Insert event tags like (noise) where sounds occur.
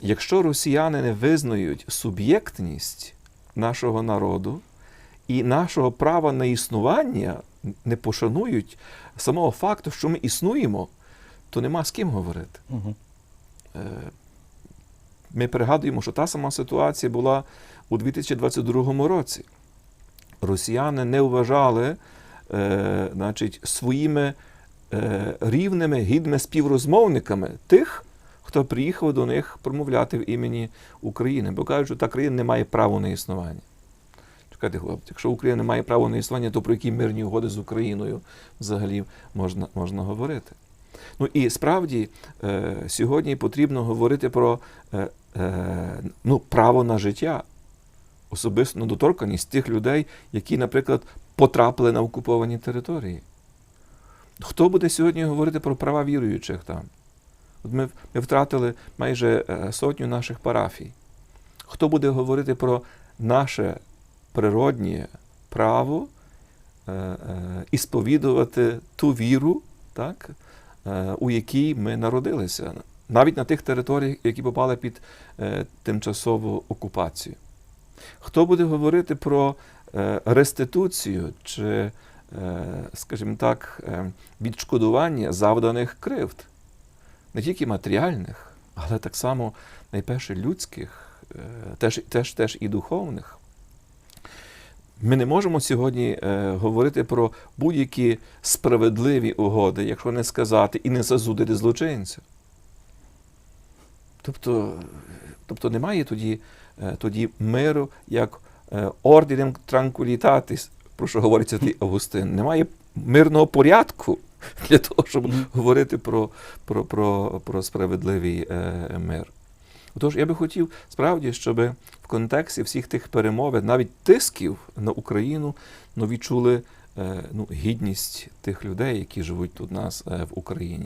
якщо росіяни не визнають суб'єктність нашого народу і нашого права на існування, не пошанують самого факту, що ми існуємо, то нема з ким говорити. Угу. Ми пригадуємо, що та сама ситуація була у 2022 році. Росіяни не вважали е, значить, своїми е, рівними, гідними співрозмовниками тих, хто приїхав до них промовляти в імені України, бо кажуть, що та країна не має права на існування. Чекайте, хлопці, якщо Україна не має права на існування, то про які мирні угоди з Україною взагалі можна, можна говорити? Ну і справді е, сьогодні потрібно говорити про е, е, ну, право на життя, особисту недоторканість тих людей, які, наприклад, потрапили на окуповані території. Хто буде сьогодні говорити про права віруючих там? От ми, ми втратили майже е, сотню наших парафій. Хто буде говорити про наше природнє право е, е, і сповідувати ту віру, так, е, у якій ми народилися, навіть на тих територіях, які попали під е, тимчасову окупацію? Хто буде говорити про е, реституцію чи, е, скажімо так, е, відшкодування завданих кривд? Не тільки матеріальних, але так само найперше людських, е, теж, теж, теж і духовних. Ми не можемо сьогодні е, говорити про будь-які справедливі угоди, якщо не сказати і не зазудити злочинця. Тобто, тобто немає тоді, е, тоді миру як е, ордерем транквілітатис, про що говорить святий (laughs) Августин. Немає мирного порядку (laughs) для того, щоб говорити про, про, про, про справедливий е, мир. Отож, я би хотів справді, щоб в контексті всіх тих перемовин, навіть тисків на Україну, ну, відчули е, ну, гідність тих людей, які живуть тут у нас е, в Україні.